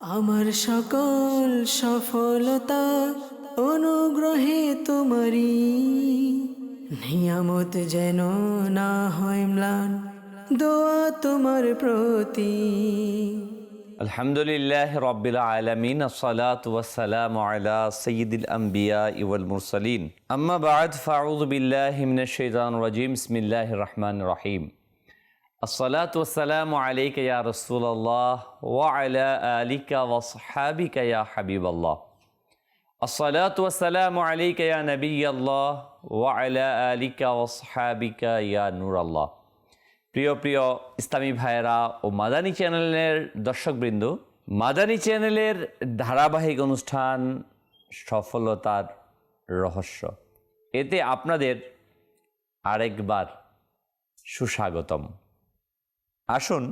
আমার সকল সফলতা অনুগ্রহে তোমারি নিয়ামত যেন না হয় ম্লান, দোয়া তোমার প্রতি। আলহামদুলিল্লাহ রবিল আলমিন সালাতাম আলা সঈদুল আম্বিয়া ইউল মুরসালিন। আম্মা বাদ ফারুদ বিল্লাহ হিমন শৈদান রাজিম ইসমিল্লাহ রহমান রহিম। আসসালাতাম আলিকা ইয়া রসুল্লাহ ওয়ালা আলিকা ওয়াসহাবিকা ইয়া হাবিবাল্লাহ আসসালাতাম আলিকা ইয়া নবী আল্লাহ ওয়ালা আলিকা ওয়াসহাবিকা ইয়া নূর প্রিয় প্রিয় ইসলামী ভাইরা ও মাদানী চ্যানেলের দর্শকবৃন্দ মাদানী চ্যানেলের ধারাবাহিক অনুষ্ঠান সফলতার রহস্য এতে আপনাদের আরেকবার সুস্বাগতম আসুন,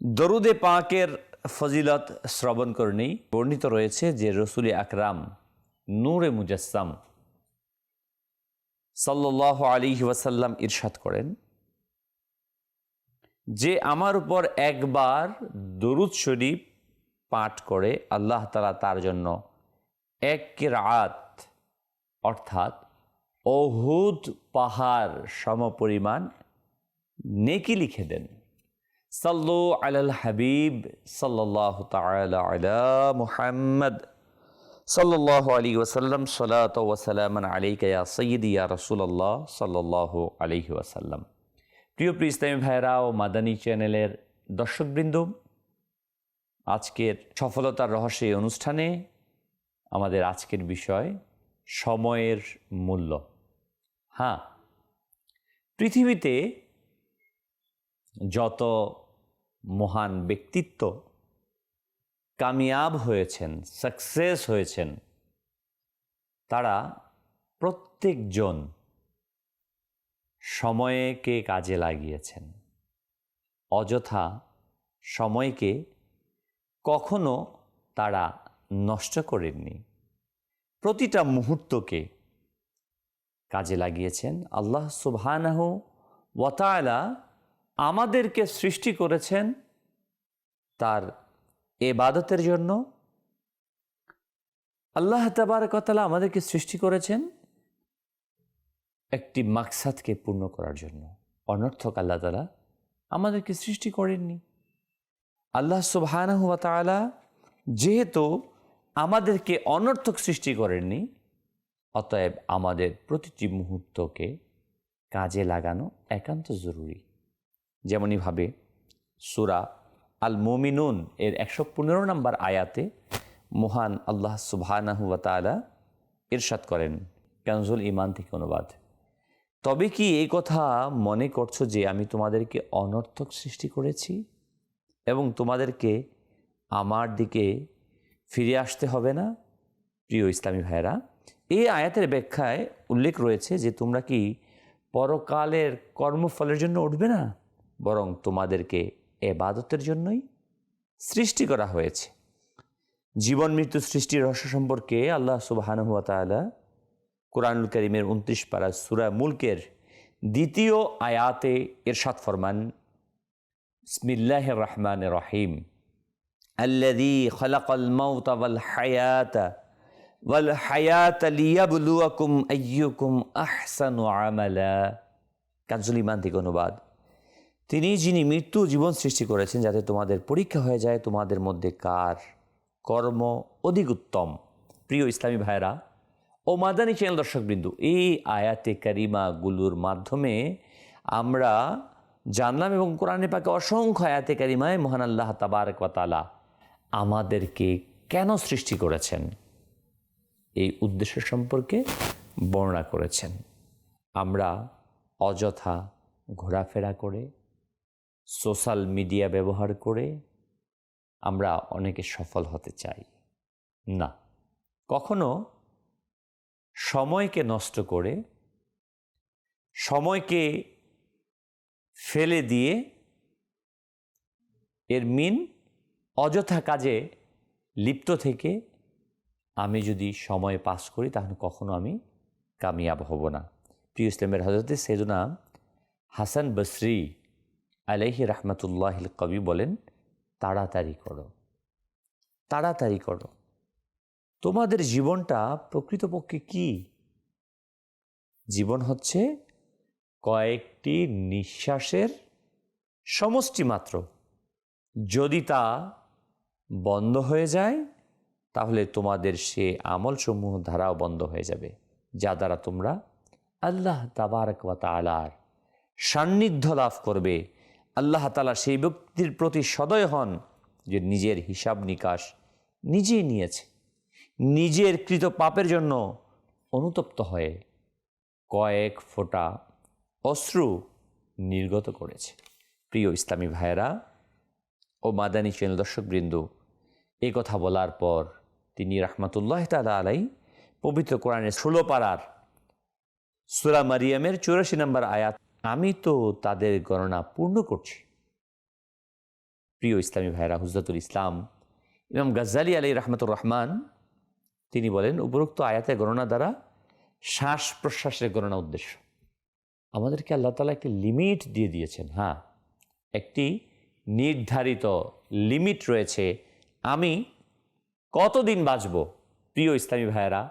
দরুদে পাকের ফজিলত শ্রবণ করণী বর্ণিত রয়েছে যে রসুল আকরাম নূরে মুজাসসাম সাল্লাহ আলী ওয়াসাল্লাম ইরশাদ করেন যে আমার উপর একবার দরুদ শরীফ পাঠ করে আল্লাহ তালা তার জন্য এক রাত অর্থাৎ অহুদ পাহাড় সমপরিমাণ নেকি লিখে দেন। সাল্লু আলাল হাবিব সাল্লাহ তালা আলা মুহাম্মদ সাল্লাহ আলী ওসাল্লাম সলাত ওয়াসালামান আলাইকা ইয়া সৈয়দ ইয়া রসুল্লাহ সাল্লাহ আলহি ওয়াসাল্লাম। প্রিয় প্রিয় ইসলামী ভাইরা ও মাদানী চ্যানেলের দর্শকবৃন্দ, আজকের সফলতার রহস্য এই অনুষ্ঠানে আমাদের আজকের বিষয় সময়ের মূল্য। হ্যাঁ পৃথিবীতে যত মহান ব্যক্তিত্ব কামিয়াব হয়েছেন সাকসেস হয়েছেন, তারা প্রত্যেকজন সময়কে কাজে লাগিয়েছেন। অযথা সময়কে কখনো তারা নষ্ট করেননি। প্রতিটা মুহূর্তকে কাজে লাগিয়েছেন। আল্লাহ সুবহানাহ ওয়াতালা আমাদেরকে সৃষ্টি করেছেন তার এবাদতের জন্য। আল্লাহ তাবারকতালা আমাদেরকে সৃষ্টি করেছেন একটি মাকসাদকে পূর্ণ করার জন্য। অনর্থক আল্লাহ তালা আমাদেরকে সৃষ্টি করেননি। আল্লাহ তালা যেহেতু আমাদেরকে অনর্থক সৃষ্টি করেননি, অতএব আমাদের প্রতিটি মুহূর্তকে কাজে লাগানো একান্ত জরুরি। যেমনইভাবে সুরা আল মোমিনুন এর একশো পনেরো নম্বর আয়াতে মহান আল্লাহ সুবাহানাহুয়াতালা ইরশাদ করেন, কানজুল ইমান থেকে অনুবাদ। তবে কি এই কথা মনে করছ যে আমি তোমাদেরকে অনর্থক সৃষ্টি করেছি? এবং তোমাদেরকে আমার দিকে ফিরে আসতে হবে না? প্রিয় ইসলামী ভাইরা এই আয়াতের ব্যাখ্যায় উল্লেখ রয়েছে যে তোমরা কি পরকালের কর্মফলের জন্য উঠবে না? বরং তোমাদেরকে এবাদতের জন্যই সৃষ্টি করা হয়েছে। জীবন মৃত্যু সৃষ্টির রহস্য সম্পর্কে আল্লাহ সুবাহানুয়া তালা কোরআনুল করিমের উনত্রিশ পারা সুরা মুলকের দ্বিতীয় আয়াতে এরশাদ ফরমান স্মিল্লাহ রহমান রহিম আল্লাদি খলাকল মৌতাবল হায়াতা, ওয়াল হায়াত আলিয়াবুলুয়াকুম আইয়ুকুম আহসান আমালা। কাজুল ইমান থেকে অনুবাদ। তিনি যিনি মৃত্যু জীবন সৃষ্টি করেছেন যাতে তোমাদের পরীক্ষা হয়ে যায়, তোমাদের মধ্যে কার কর্ম অধিক উত্তম? প্রিয় ইসলামী ভাইরা ও মাদানী চ্যানেল দর্শকবৃন্দু, এই আয়াতে কারিমাগুলোর মাধ্যমে আমরা জানলাম এবং কোরআনে পাকে অসংখ্য আয়াতে কারিমায় মহান আল্লাহ তাবারকতালা আমাদেরকে কেন সৃষ্টি করেছেন? এই উদ্দেশ্য সম্পর্কে বর্ণনা করেছেন। আমরা অযথা ঘোরাফেরা করে সোশ্যাল মিডিয়া ব্যবহার করে আমরা অনেকে সফল হতে চাই। না। কখনো সময়কে নষ্ট করে সময়কে ফেলে দিয়ে এর মিন অযথা কাজে লিপ্ত থেকে আমি যদি সময় পাস করি, তাহলে কখনো আমি কামিয়াব হব না। প্রিয় ইসলামের হজরতে সেজনা হাসান বসরি আলাইহি রহমতুল্লাহ কবি বলেন, তাড়াতাড়ি করো তাড়াতাড়ি করো। তোমাদের জীবনটা প্রকৃতপক্ষে কি? জীবন হচ্ছে কয়েকটি নিঃশ্বাসের সমষ্টি মাত্র। যদি তা বন্ধ হয়ে যায়, তাহলে তোমাদের সে আমলসমূহ ধারাও বন্ধ হয়ে যাবে, যা দ্বারা তোমরা আল্লাহ তাবারক তালার সান্নিধ্য লাভ করবে। আল্লাহ তালা সেই ব্যক্তির প্রতি সদয় হন যে নিজের হিসাব নিকাশ নিজেই নিয়েছে। নিজের কৃত পাপের জন্য অনুতপ্ত হয়ে কয়েক ফোঁটা অশ্রু নির্গত করেছে। প্রিয় ইসলামী ভাইয়েরা ও মাদানী চ্যানেল দর্শকবৃন্দ এই কথা বলার পর তিনি রাহমাতুল্লাহ তালা আলাই পবিত্র কোরআনের ষোলো পাড়ার সুরা মারিয়ামের চৌরাশি নম্বর আয়াত আমি তো তাদের গণনা পূর্ণ করছি। প্রিয় ইসলামী ভাইরা হুজরতুল ইসলাম, ইমাম গাজ্জালি আলী রহমতুর রহমান, তিনি বলেন, উপরোক্ত আয়াতের গণনা দ্বারা শ্বাস প্রশ্বাসের গণনা উদ্দেশ্য। আমাদেরকে আল্লাহ তালা একটি লিমিট দিয়ে দিয়েছেন। হ্যাঁ একটি নির্ধারিত লিমিট রয়েছে। আমি কতদিন বাঁচব? প্রিয় ইসলামী ভাইয়েরা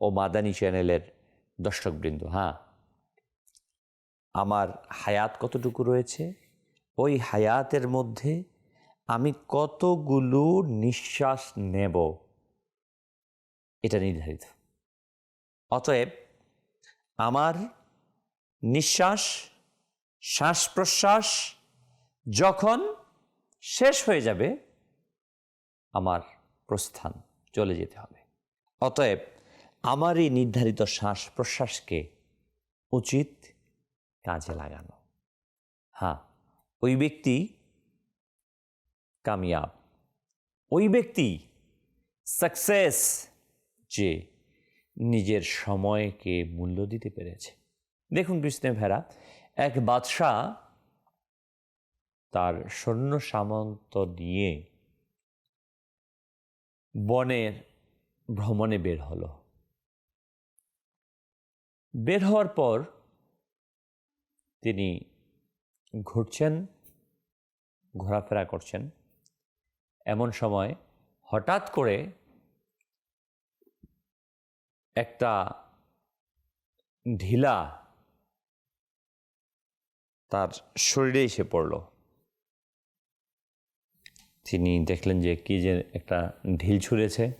ও মাদানী চ্যানেলের দর্শকবৃন্দ হ্যাঁ আমার হায়াত কতটুকু রয়েছে? ওই হায়াতের মধ্যে আমি কতগুলো নিঃশ্বাস নেব? এটা নির্ধারিত। অতএব আমার নিঃশ্বাস শ্বাস প্রশ্বাস যখন শেষ হয়ে যাবে, আমার প্রস্থান চলে যেতে হবে। অতএব আমার এই নির্ধারিত শ্বাস প্রশ্বাসকে উচিত কাজে লাগানো। হ্যাঁ ওই ব্যক্তি কামিয়াব। ওই ব্যক্তি সাকসেস যে নিজের সময়কে মূল্য দিতে পেরেছে। দেখুন কৃষ্ণে ভেড়া, এক বাদশাহ তার সৈন্য সামন্ত নিয়ে বনের ভ্রমণে বের হলো। বের হওয়ার পর তিনি ঘুরছেন, ঘোরাফেরা করছেন। এমন সময় হঠাৎ করে একটা ঢিলা তার শরীরে এসে পড়ল। তিনি দেখলেন যে কি যে একটা ঢিল ছুঁড়েছে।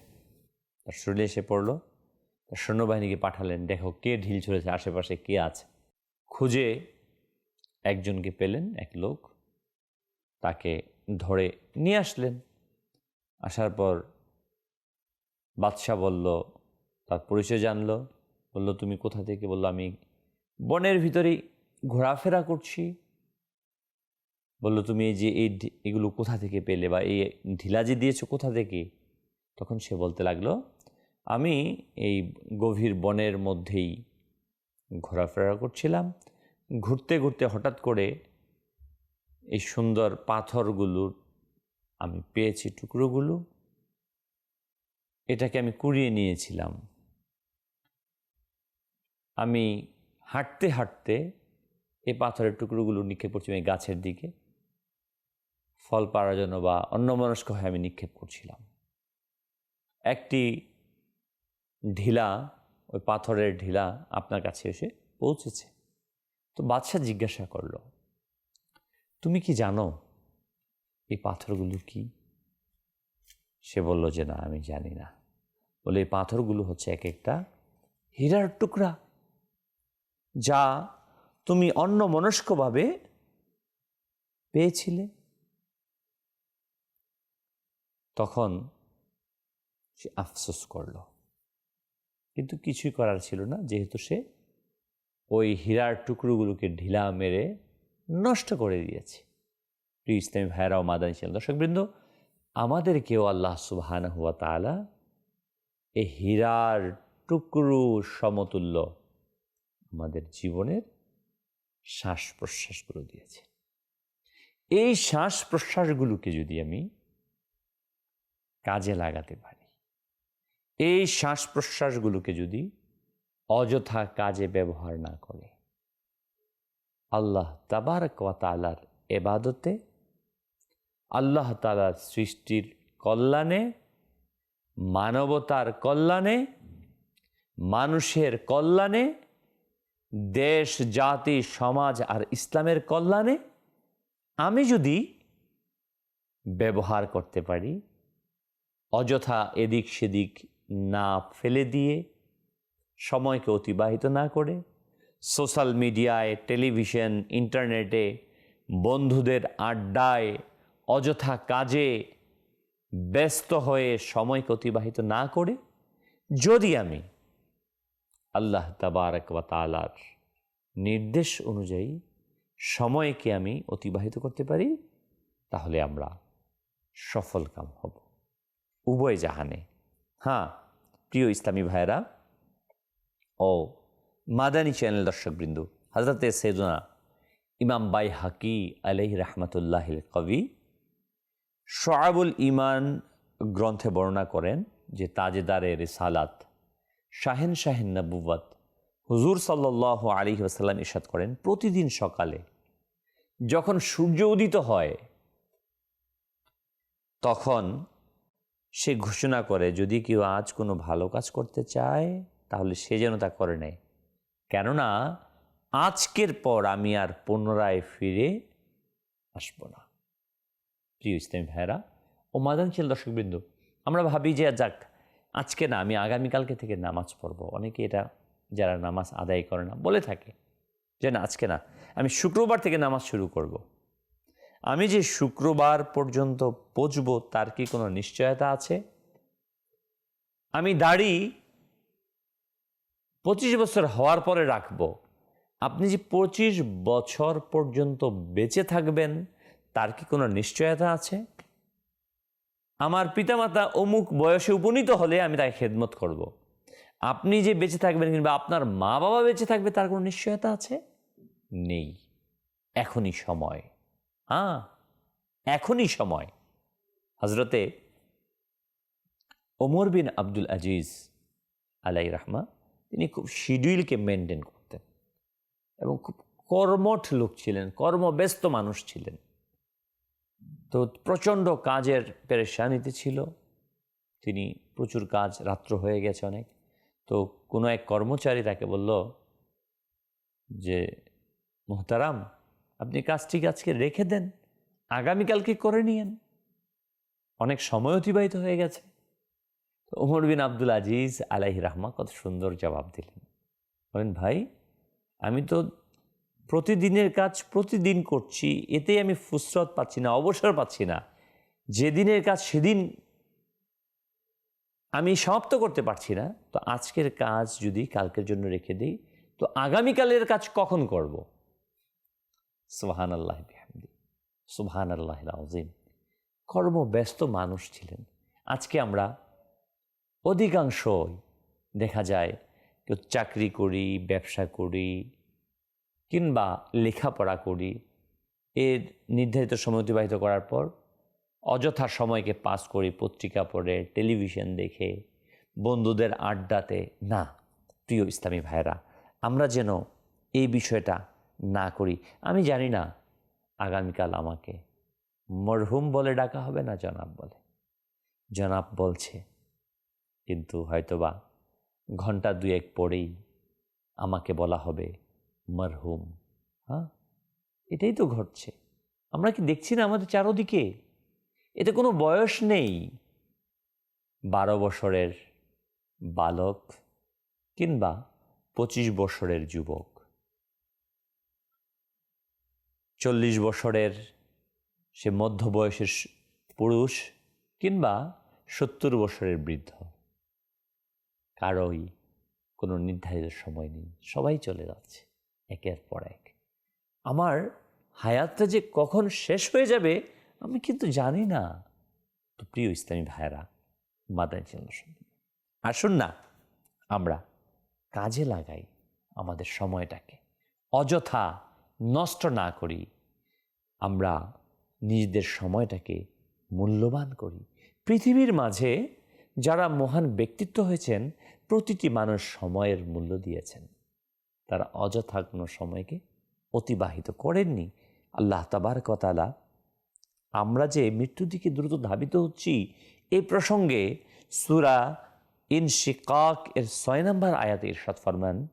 তার শরীরে এসে পড়ল। তার সৈন্যবাহিনীকে পাঠালেন, দেখো কে ঢিল ছুঁড়েছে, আশেপাশে কে আছে? খুঁজে একজনকে পেলেন, এক লোক। তাকে ধরে নিয়ে আসলেন। আসার পর বাদশাহ বলল, তার পরিচয় জানলো। বলল, তুমি কোথা থেকে? বলল, আমি বনের ভিতরেই ঘোরাফেরা করছি। বলল, তুমি এই যে এই এগুলো কোথা থেকে পেলে বা এই ঢিলা যে দিয়েছ কোথা থেকে? তখন সে বলতে লাগল, আমি এই গভীর বনের মধ্যেই ঘোরাফেরা করছিলাম। ঘুরতে ঘুরতে হঠাৎ করে এই সুন্দর পাথরগুলোর আমি পেয়েছি, টুকরোগুলো। এটাকে আমি কুড়িয়ে নিয়েছিলাম। আমি হাঁটতে হাঁটতে এই পাথরের টুকরোগুলো নিক্ষেপ করছি এই গাছের দিকে। ফল পাড়ার জন্য বা অন্যমনস্ক হয়ে আমি নিক্ষেপ করছিলাম। একটি ঢিলা, ওই পাথরের ঢিলা আপনার কাছে এসে পৌঁছেছে। তো বাদশাহ জিজ্ঞাসা করল, তুমি কি জানো এই পাথরগুলো কি? সে বলল যে, না, আমি জানি না। বলে, এই পাথরগুলো হচ্ছে এক একটা হীরার টুকরা, যা তুমি অন্য মনস্কভাবে পেয়েছিলে। তখন সে আফসোস করল। কিন্তু কিছুই করার ছিল না, যেহেতু সে ওই হীরার টুকরোগুলোকে ঢিলা মেরে নষ্ট করে দিয়েছে। প্রিয় ইসলামী ভাইরাও মাদানী ছিলেন দর্শকবৃন্দ আমাদেরকেও আল্লাহ সুবহান হুয়া তালা এই হীরার টুকরো সমতুল্য আমাদের জীবনের শ্বাস প্রশ্বাসগুলো দিয়েছে। এই শ্বাস প্রশ্বাসগুলোকে যদি আমি কাজে লাগাতে পারি, এই শ্বাস প্রশ্বাসগুলোকে যদি অযথা কাজে ব্যবহার না করে। আল্লাহ তাবার ওয়া তাআলার এবাদতে, আল্লাহ তালার সৃষ্টির কল্যাণে, মানবতার কল্যাণে, মানুষের কল্যাণে, দেশ, জাতি, সমাজ আর ইসলামের কল্যাণে আমি যদি ব্যবহার করতে পারি, অযথা এদিক সেদিক না ফেলে দিয়ে সময়কে অতিবাহিত না করে সোশ্যাল মিডিয়ায়, টেলিভিশন, ইন্টারনেটে বন্ধুদের আড্ডায়, অযথা কাজে ব্যস্ত হয়ে সময়কে অতিবাহিত না করে যদি আমি আল্লাহ তাবারক ওয়া তালার নির্দেশ অনুযায়ী সময়কে আমি অতিবাহিত করতে পারি, তাহলে আমরা সফল কাম হব। উভয় জাহানে। হ্যাঁ প্রিয় ইসলামী ভাইরা ও মাদানী চ্যানেল দর্শকবৃন্দু হজরতে সেজনা ইমাম বাই হাকি আলহ রহমতুল্লাহ কবি শোয়াবুল ইমান গ্রন্থে বর্ণনা করেন যে তাজেদারে রেসালাত শাহেন শাহেন নবুবত হুজুর সাল্লাহ আলী আসাল্লাম ইসাদ করেন প্রতিদিন সকালে। যখন সূর্য উদিত হয়, তখন সে ঘোষণা করে, যদি কেউ আজ কোনো ভালো কাজ করতে চায় তাহলে সে যেন তা করে নেয়। কেননা আজকের পর আমি আর পুনরায় ফিরে আসব না। প্রিয় ইসলামী ভাইরা ও মাদানশীল দর্শকবৃন্দ, আমরা ভাবি যে যাক, আজকে না আমি আগামীকালকে থেকে নামাজ পড়ব। অনেকে এটা, যারা নামাজ আদায় করে না, বলে থাকে যে না, আজকে না, আমি শুক্রবার থেকে নামাজ শুরু করব। আমি যে শুক্রবার পর্যন্ত পচব তার কি কোনো নিশ্চয়তা আছে? আমি দাড়ি পঁচিশ বছর হওয়ার পরে রাখব। আপনি যে পঁচিশ বছর পর্যন্ত বেঁচে থাকবেন, তার কি কোনো নিশ্চয়তা আছে? আমার পিতামাতা অমুক বয়সে উপনীত হলে আমি তাকে খেদমত করব। আপনি যে বেঁচে থাকবেন কিংবা আপনার মা বাবা বেঁচে থাকবে, তার কোনো নিশ্চয়তা আছে? নেই। এখনই সময়। হ্যাঁ এখনই সময়। হজরতে ওমর বিন আব্দুল আজিজ আলাই রহমা তিনি খুব শিডিউলকে মেনটেন করতেন। এবং খুব কর্মঠ লোক ছিলেন, কর্মব্যস্ত মানুষ ছিলেন। তো প্রচণ্ড কাজের পেরেশানিতে ছিল। তিনি প্রচুর কাজ, রাত্র হয়ে গেছে অনেক। তো কোনো এক কর্মচারী তাকে বলল যে, মোহতারাম, আপনি কাজটি আজকে রেখে দেন? আগামীকালকে করে নিয়েন। অনেক সময় অতিবাহিত হয়ে গেছে। ওমর বিন আব্দুল আজিজ আলাহি রাহমা কত সুন্দর জবাব দিলেন। বলেন, ভাই, আমি তো প্রতিদিনের কাজ প্রতিদিন করছি, এতেই আমি ফুসরত পাচ্ছি না, অবসর পাচ্ছি না। যেদিনের কাজ সেদিন আমি সমাপ্ত করতে পারছি না, তো আজকের কাজ যদি কালকের জন্য রেখে দিই, তো আগামীকালের কাজ কখন করব? সোহান আল্লাহ বিহামদি সুবাহান আল্লাহ আজিম কর্মব্যস্ত মানুষ ছিলেন। আজকে আমরা অধিকাংশই দেখা যায় কেউ চাকরি করি, ব্যবসা করি কিংবা লেখাপড়া করি। এর নির্ধারিত সময় অতিবাহিত করার পর অযথা সময়কে পাস করি পত্রিকা পড়ে, টেলিভিশন দেখে, বন্ধুদের আড্ডাতে, না, প্রিয় ইসলামী ভাইরা আমরা যেন এই বিষয়টা না করি। আমি জানি না আগামীকাল আমাকে মরহুম বলে ডাকা হবে না জনাব বলে। জনাব বলছে কিন্তু হয়তোবা ঘণ্টা দুয়েক পরেই আমাকে বলা হবে মরহুম। হ্যাঁ? এটাই তো ঘটছে। আমরা কি দেখছি না আমাদের চারোদিকে? এতে কোনো বয়স নেই। বারো বছরের বালক কিংবা পঁচিশ বছরের যুবক। চল্লিশ বছরের সে মধ্য বয়সের পুরুষ কিংবা সত্তর বছরের বৃদ্ধ। কারোই কোনো নির্ধারিত সময় নেই। সবাই চলে যাচ্ছে, একের পর এক। আমার হায়াতটা যে কখন শেষ হয়ে যাবে, আমি কিন্তু জানি না। তো প্রিয় ইসলামী ভাইয়েরা মাদানী চ্যানেল আসুন না, আমরা কাজে লাগাই আমাদের সময়টাকে। অযথা নষ্ট না করি, আমরা নিজেদের সময়টাকে মূল্যবান করি। পৃথিবীর মাঝে যারা মহান ব্যক্তিত্ব হয়েছেন, প্রতিটি মানুষ সময়ের মূল্য দিয়েছেন। তারা অযথা কোনো সময়কে অতিবাহিত করেননি। আল্লাহ তাবার কতালা আমরা যে মৃত্যুর দিকে দ্রুত ধাবিত হচ্ছি এই প্রসঙ্গে সুরা ইন শিকাক এর ছয় নম্বর আয়াত ইরশাদ ফরমান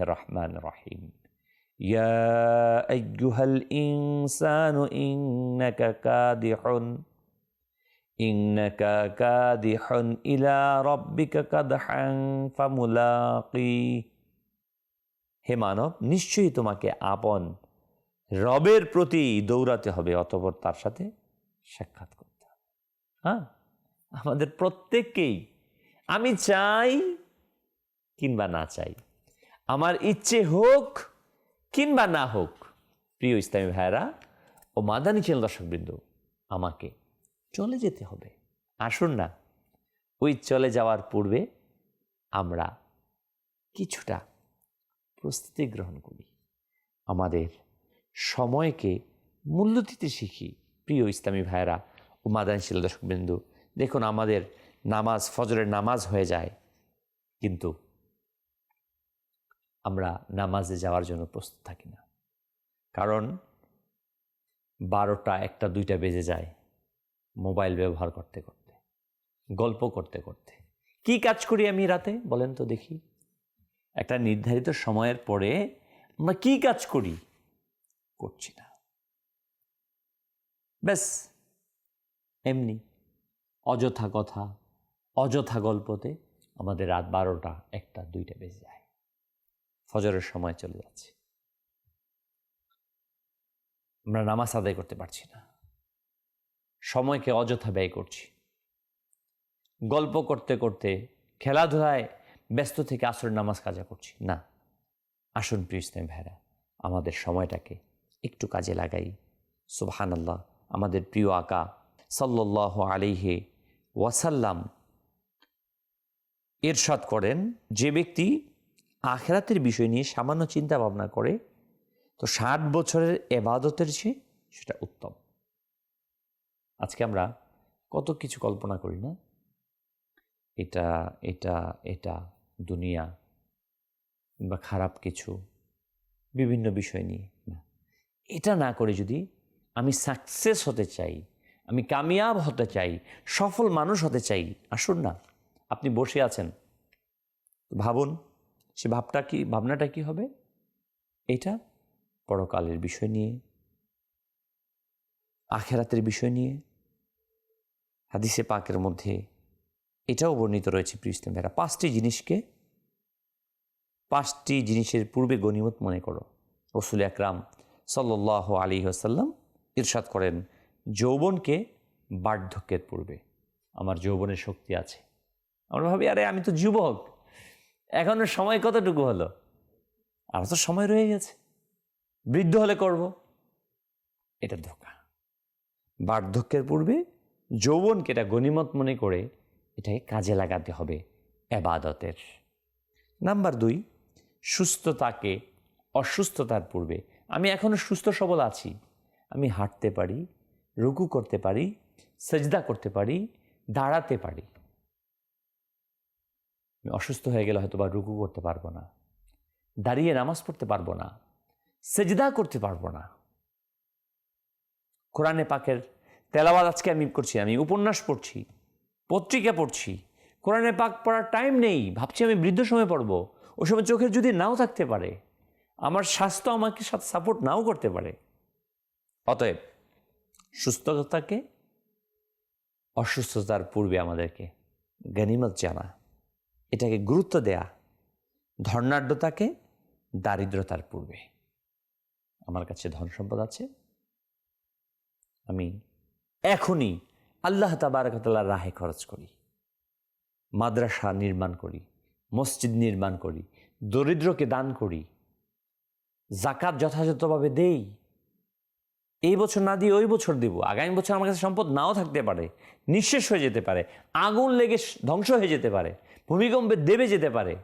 রহমান রহিম। ইয়া আইয়ুহাল ইনসানু ইন্নাকা কাদিহুন। ইন্নাকা কাদিহন ইলা রব্বিকা কাদহাং ফামুলাকি। হে মানব, নিশ্চয়ই তোমাকে আপন রবের প্রতি দৌড়াতে হবে, অতপর তার সাথে সাক্ষাৎ করতে হবে। হ্যাঁ আমাদের প্রত্যেককেই আমি চাই কিংবা না চাই। আমার ইচ্ছে হোক কিংবা না হোক, প্রিয় ইসলামী ভাইরা ও মাদানি চেন দর্শকবৃন্দ, আমাকে চলে যেতে হবে। আসুন না। ওই চলে যাওয়ার পূর্বে আমরা কিছুটা প্রস্তুতি গ্রহণ করি। আমাদের সময়কে মূল্য দিতে শিখি। প্রিয় ইসলামী ভাইরা ও মাদানশীল দর্শকবিন্দু দেখুন আমাদের নামাজ, ফজরের নামাজ হয়ে যায়, কিন্তু আমরা নামাজে যাওয়ার জন্য প্রস্তুত থাকি না। কারণ বারোটা, একটা, দুইটা বেজে যায়। মোবাইল ব্যবহার করতে করতে, গল্প করতে করতে। কি কাজ করি আমি রাতে? বলেন তো দেখি। একটা নির্ধারিত সময়ের পরে আমরা কি কাজ করি? করছি না। ব্যাস, এমনি। অযথা কথা, অযথা গল্পতে আমাদের রাত বারোটা, একটা, দুইটা বেজে যায়। ফজরের সময় চলে যাচ্ছে। আমরা নামাজ আদায় করতে পারছি না। সময়কে অযথা ব্যয় করছি। গল্প করতে করতে খেলাধুলায় ব্যস্ত থেকে আসরের নামাজ কাজা করছি। না, আসুন প্রিয় ইসলাম ভাইরা আমাদের সময়টাকে একটু কাজে লাগাই। সুবহান আল্লাহ আমাদের প্রিয় আকা সাল্লাহ আলিহে ওয়াসাল্লাম এরশাদ করেন, যে ব্যক্তি আখেরাতের বিষয় নিয়ে সামান্য চিন্তা ভাবনা করে, তো ষাট বছরের এবাদতের চেয়ে সেটা উত্তম। আজকে আমরা কত কিছু কল্পনা করি না? এটা এটা এটা, দুনিয়া বা খারাপ কিছু, বিভিন্ন বিষয় নিয়ে না। এটা না করে যদি আমি সাকসেস হতে চাই, আমি কামিয়াব হতে চাই, সফল মানুষ হতে চাই, আসুন না, আপনি বসে আছেন। ভাবুন, সে ভাবটা কি, ভাবনাটা কি হবে? এটা পরকালের বিষয় নিয়ে, আখেরাতের বিষয় নিয়ে হাদিসে পাকের মধ্যে এটাও বর্ণিত রয়েছে প্রিস্তেমেরা পাঁচটি জিনিসকে, পাঁচটি জিনিসের পূর্বে গণিমত মনে করো। রসুল আকরাম সাল্লাহ আলী আসাল্লাম ইরশাদ করেন, যৌবনকে বার্ধক্যের পূর্বে, আমার যৌবনের শক্তি আছে। আমরা ভাবি, আরে, আমি তো যুবক, এখনও সময় কতটুকু হলো? আর তো সময় রয়ে গেছে, বৃদ্ধ হলে করব। এটা ধোকা। বার্ধক্যের পূর্বে যৌবনকে এটা গণিমত মনে করে এটাকে কাজে লাগাতে হবে এবাদতের। নাম্বার দুই, সুস্থতাকে অসুস্থতার পূর্বে। আমি এখনও সুস্থ সবল আছি। আমি হাঁটতে পারি, রুকু করতে পারি, সেজদা করতে পারি, দাঁড়াতে পারি। আমি অসুস্থ হয়ে গেলে হয়তো বা রুকু করতে পারব না। দাঁড়িয়ে নামাজ পড়তে পারব না। সেজদা করতে পারব না। কোরআনে পাকের তেলাওয়াত আজকে আমি করছি, আমি উপন্যাস পড়ছি, পত্রিকা পড়ছি, কোরআনে পাক পড়ার টাইম নেই, ভাবছি আমি বৃদ্ধ সময় পড়ব ও সময় চোখের যদি নাও থাকতে পারে, আমার স্বাস্থ্য আমাকে সাথে সাপোর্ট নাও করতে পারে। অতএব, সুস্থতাকে, অসুস্থতার পূর্বে আমাদেরকে গণিমত জানা, এটাকে গুরুত্ব দেয়া ধর্নাঢ্যতাকে দারিদ্রতার পূর্বে। আমার কাছে ধন সম্পদ আছে, আমি এখনই আল্লাহ তাবারকতাল্লার রাহে খরচ করি। মাদ্রাসা নির্মাণ করি, মসজিদ নির্মাণ করি, দরিদ্রকে দান করি জাকাত যথাযথভাবে দেই, এই বছর না দিয়ে ওই বছর দেব, আগামী বছর আমার কাছে সম্পদ নাও থাকতে পারে, নিঃশেষ হয়ে যেতে পারে, আগুন লেগে ধ্বংস হয়ে যেতে পারে, ভূমিকম্পে দেবে যেতে পারে,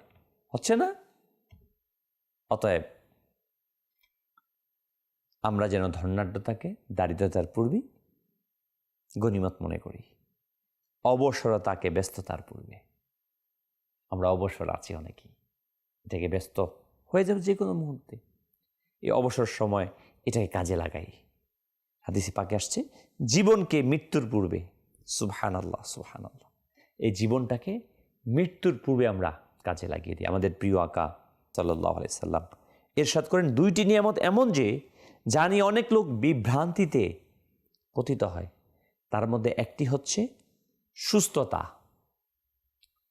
হচ্ছে না? অতএব আমরা যেন ধর্নাঢ্যতাকে দারিদ্রতার পূর্বে গণিমত মনে করি। অবসরতাকে ব্যস্ততার পূর্বে। আমরা অবসর আছি অনেকেই। এটাকে ব্যস্ত হয়ে যাবে যে কোনো মুহূর্তে। এই অবসর সময় এটাকে কাজে লাগাই। হাদিসে পাকে আসছে, জীবনকে মৃত্যুর পূর্বে সুবহান আল্লাহ সুবহান আল্লাহ এই জীবনটাকে মৃত্যুর পূর্বে আমরা কাজে লাগিয়ে দিই। আমাদের প্রিয় আকা সাল্লাহ সাল্লাম এরশাদ করেন, দুইটি নিয়ামত এমন যে জানি অনেক লোক বিভ্রান্তিতে পতিত হয়। তার মধ্যে একটি হচ্ছে সুস্থতা।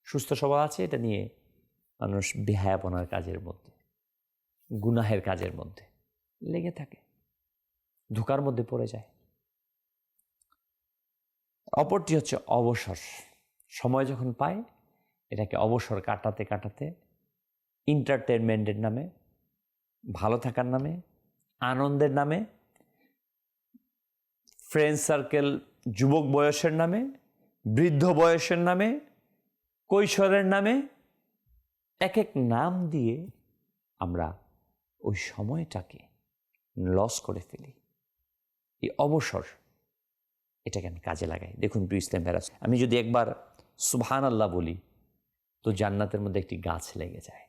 সুস্থ সবল আছে, এটা নিয়ে মানুষ বেহায়াপনার কাজের মধ্যে, গুনাহের কাজের মধ্যে লেগে থাকে, ধোকার মধ্যে পড়ে যায়। অপরটি হচ্ছে অবসর। সময় যখন পায়, এটাকে অবসর কাটাতে কাটাতে এন্টারটেনমেন্টের নামে, ভালো থাকার নামে, আনন্দের নামে ফ্রেন্ড সার্কেল যুবক বয়সের নামে, বৃদ্ধ বয়সের নামে, কৈশোরের নামে এক এক নাম দিয়ে আমরা ওই সময়টাকে লস করে ফেলি। এই অবসর এটাকে আমি কাজে লাগাই। দেখুন প্রিয় ইসলাম ভেরাস আমি যদি একবার সুবহান আল্লাহ বলি, তো জান্নাতের মধ্যে একটি গাছ লেগে যায়।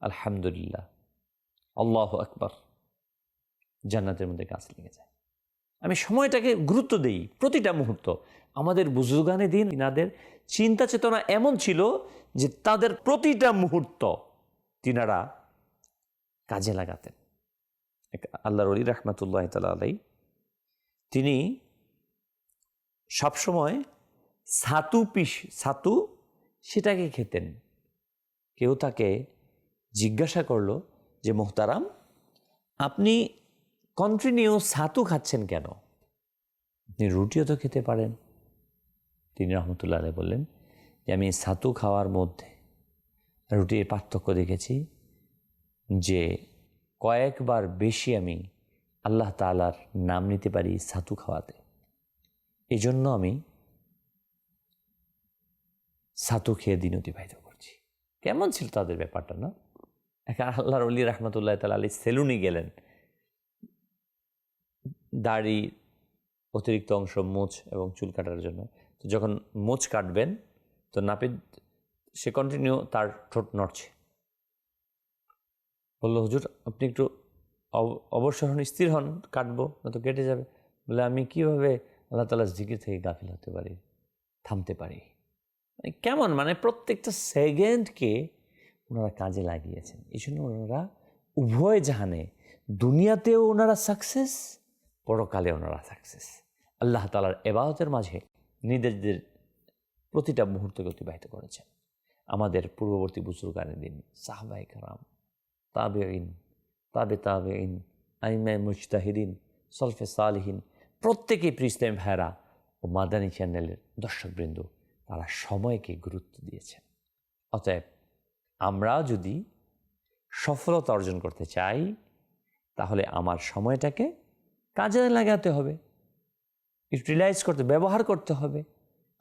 আলহামদুলিল্লাহ, আল্লাহ আকবার, জান্নাতের মধ্যে গাছ লেগে যায়। আমি সময়টাকে গুরুত্ব দেই প্রতিটা মুহূর্ত। আমাদের বুজুর্গানে দিন ইনাদের চিন্তা চেতনা এমন ছিল যে তাদের প্রতিটা মুহূর্ত তিনারা কাজে লাগাতেন। আল্লাহর অলি রহমতুল্লাহ তালা আলাই তিনি সবসময় ছাতু পিস ছাতু সেটাকে খেতেন। কেউ তাকে জিজ্ঞাসা করল যে, মোহতারাম, আপনি কন্টিনিউ ছাতু খাচ্ছেন কেন? আপনি রুটিও তো খেতে পারেন। তিনি রহমতুল্লাহ আলাই বললেন যে, আমি ছাতু খাওয়ার মধ্যে রুটির পার্থক্য দেখেছি যে, কয়েকবার বেশি আমি আল্লাহ তালার নাম নিতে পারি ছাতু খাওয়াতে। এজন্য আমি ছাতু খেয়ে দিন অতিবাহিত করছি। কেমন ছিল তাদের ব্যাপারটা না? এখন আল্লাহর অলি রহমতুল্লাহ তালা আলী সেলুনি গেলেন। দাড়ি অতিরিক্ত অংশ মোচ এবং চুল কাটার জন্য। তো যখন মোচ কাটবেন, তো নাপিত, সে কন্টিনিউ তার ঠোঁট নড়ছে। বলল, হুজুর, আপনি একটু অব- অবসর হন স্থির হন, কাটবো, না তো কেটে যাবে। বলে, আমি কীভাবে আল্লাহ তালা জিকির থেকে গাফিল হতে পারি, থামতে পারি? মানে কেমন? মানে প্রত্যেকটা সেকেন্ডকে ওনারা কাজে লাগিয়েছেন। এই জন্য ওনারা উভয় জাহানে, দুনিয়াতেও ওনারা সাকসেস পরকালে ওনারা সাকসেস আল্লাহ তালার এবাদতের মাঝে নিজেদের প্রতিটা মুহূর্তকে অতিবাহিত করেছেন। আমাদের পূর্ববর্তী বুজুর্গানের দিন সাহবাই কারাম তাবেইন তাবে তাবেইন আইমায় মুজতাহিদিন, সলফে সালহীন, প্রত্যেকেই প্রিস্তেম ভাইরা ও মাদানী চ্যানেলের দর্শকবৃন্দ, তারা সময়কে গুরুত্ব দিয়েছেন। অতএব আমরা যদি সফলতা অর্জন করতে চাই, তাহলে আমার সময়টাকে কাজে লাগাতে হবে। ইউটিলাইজ করতে, ব্যবহার করতে হবে।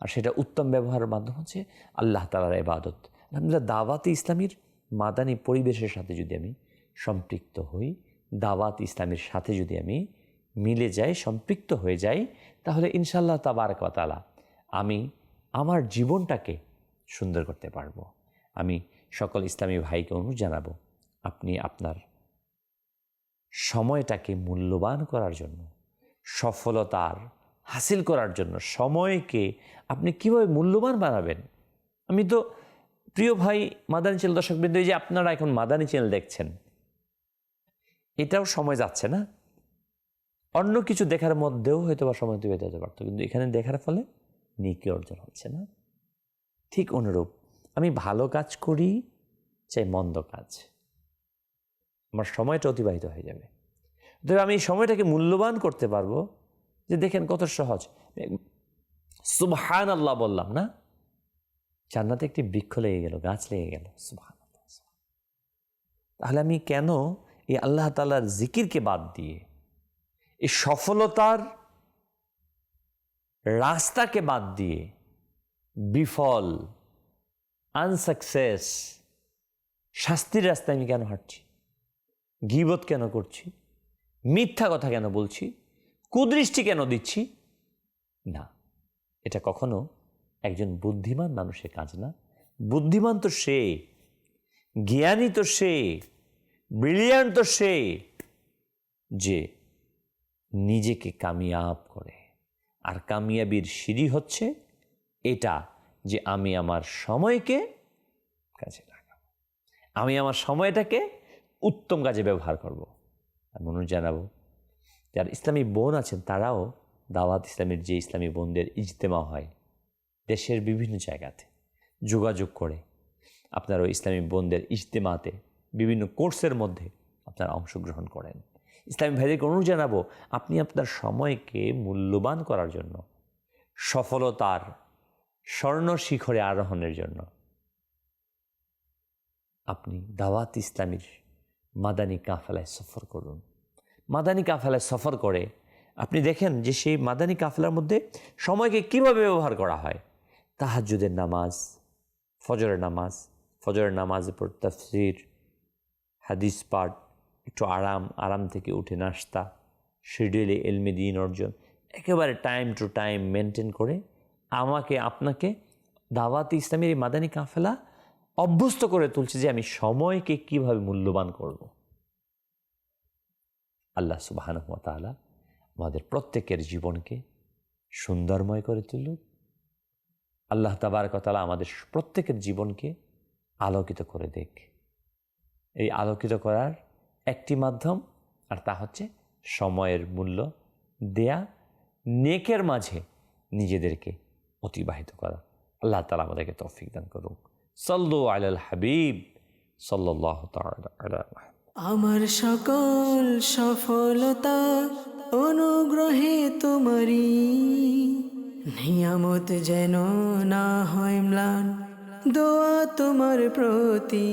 আর সেটা উত্তম ব্যবহারের মাধ্যম হচ্ছে আল্লাহ তালার এবাদত আলহামদুলিল্লাহ দাওয়াতে ইসলামীর মাদানী পরিবেশের সাথে যদি আমি সম্পৃক্ত হই দাওয়াত ইসলামের সাথে যদি আমি মিলে যাই, সম্পৃক্ত হয়ে যাই, তাহলে ইনশাল্লাহ তাবারকতালা আমি আমার জীবনটাকে সুন্দর করতে পারব। আমি সকল ইসলামী ভাইকে অনুরোধ জানাব, আপনি আপনার সময়টাকে মূল্যবান করার জন্য, সফলতার হাসিল করার জন্য সময়কে আপনি কীভাবে মূল্যবান বানাবেন? আমি তো প্রিয় ভাই মাদানী চ্যানেল দর্শকবৃন্দ যে আপনারা এখন মাদানী চ্যানেল দেখছেন, এটাও সময় যাচ্ছে না? অন্য কিছু দেখার মধ্যেও হয়তো বা সময় অতিবাহিত হতে পারতো, কিন্তু এখানে দেখার ফলে নিকে অর্জন হচ্ছে না। ঠিক অনুরূপ, আমি ভালো কাজ করি, চাই মন্দ কাজ। আমার সময়টা অতিবাহিত হয়ে যাবে। তবে আমি এই সময়টাকে মূল্যবান করতে পারব যে দেখেন কত সহজ। সুবহান আল্লাহ বললাম না? জান্নাতে একটি বৃক্ষ লেগে গেল, গাছ লেগে গেল। সুবহান তাহলে আমি কেন এই আল্লাহ তালার জিকিরকে বাদ দিয়ে, এই সফলতার রাস্তাকে বাদ দিয়ে বিফল, আনসাকসেস, শাস্তির রাস্তায় আমি কেন হাঁটছি? গিবত কেন করছি? মিথ্যা কথা কেন বলছি? কুদৃষ্টি কেন দিচ্ছি? না, এটা কখনো একজন বুদ্ধিমান মানুষের কাজ না। বুদ্ধিমান তো সে, জ্ঞানী তো সে, ব্রিলিয়ান্ট তো সে, যে নিজেকে কামিয়াব করে। আর কামিয়াবির সিঁড়ি হচ্ছে এটা যে আমি আমার সময়কে কাজে লাগাবো। আমি আমার সময়টাকে উত্তম কাজে ব্যবহার করব। আমি অনুরোধ জানাব, যারা ইসলামী বোন আছেন তারাও দাওয়াত ইসলামের যে ইসলামী বোনদের ইজতেমা হয় দেশের বিভিন্ন জায়গাতে যোগাযোগ করে আপনারা ইসলামী বোনদের ইজতেমাতে বিভিন্ন কোর্সের মধ্যে আপনারা অংশগ্রহণ করেন। ইসলামী ভাইদেরকে অনুরোধ জানাব, আপনি আপনার সময়কে মূল্যবান করার জন্য, সফলতার স্বর্ণ শিখরে আরোহণের জন্য আপনি দাওয়াত ইসলামীর মাদানী কাফেলায় সফর করুন। মাদানী কাফেলায় সফর করে আপনি দেখেন যে সেই মাদানী কাফেলার মধ্যে সময়কে কীভাবে ব্যবহার করা হয়? তাহাজ্জুদের নামাজ, ফজরের নামাজ, ফজরের নামাজের পর তফসির, হাদিস পাঠ, একটু আরাম আরাম থেকে উঠে নাস্তা, শিডিউলে এলমে দিন অর্জন, একেবারে টাইম টু টাইম মেনটেন করে আমাকে, আপনাকে দাওয়াত ইসলামের এই মাদানী কাফেলা অভ্যস্ত করে তুলছে যে আমি সময়কে কীভাবে মূল্যবান করব। আল্লাহ সুবাহান তালা আমাদের প্রত্যেকের জীবনকে সুন্দরময় করে তুলুক। আল্লাহ তাবার তাবারকতালা আমাদের প্রত্যেকের জীবনকে আলোকিত করে দেখ এই আলোকিত করার একটি মাধ্যম, আর তা হচ্ছে সময়ের মূল্য দেয়া, নেকের মাঝে নিজেদেরকে অতিবাহিত করা। আল্লাহ তালা আমাদেরকে তৌফিক দান করুক। সল্লু আলাল হাবিব সাল্লাহ আমার সকল সফলতা অনুগ্রহে তোমারি নিয়ামত যেন না হয় ম্লান, দোয়া তোমার প্রতি।